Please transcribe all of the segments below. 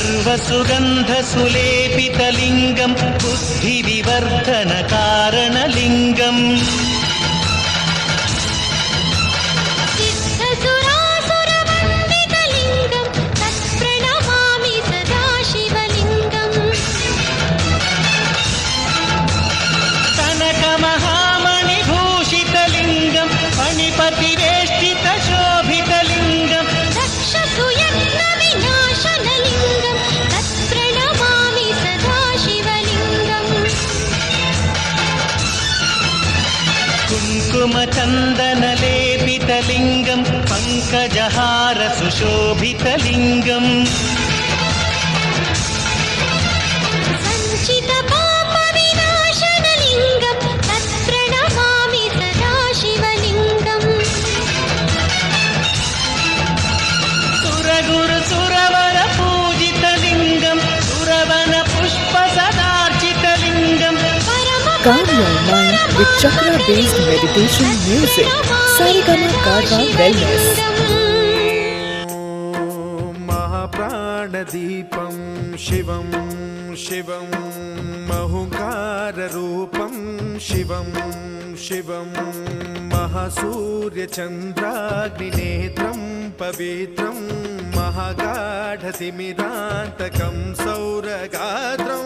सर्वसुगन्धसुलेपितलिङ्गं बुद्धिविवर्धनकारणलिङ्गम् कुङ्कुमचन्दनलेपितलिङ्गं पङ्कजहारसुशोभितलिङ्गम् Calm your mind with chakra based meditation music. Sarigama Karwa Wellness. ॐ महाप्राणदीपं शिवं शिवं महुकाररूपं शिवं शिवं महासूर्यचन्द्राग्निनेत्रं पवित्रं महागाढतिमिरान्तकं सौरगात्रं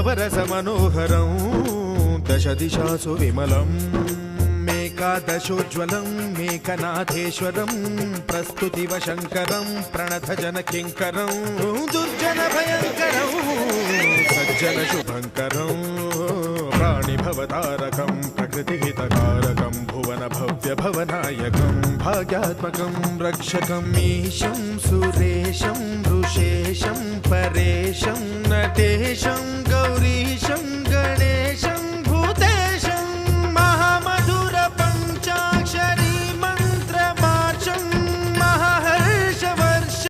नवरसमनोहरं दशदिशासु विमलम् मेकादशोज्ज्वलं मेकनाथेश्वरं प्रस्तुतिवशङ्करं प्रणतजनकिङ्करं दुर्जनभयङ्करं सज्जनशुभङ्करं प्राणिभवतारकं प्रकृतिहितकारकं भुवनभव्यभवनायकं भाग्यात्मकं रक्षकम् ईशं सुरेशं ऋषेशं परेशं नटेशं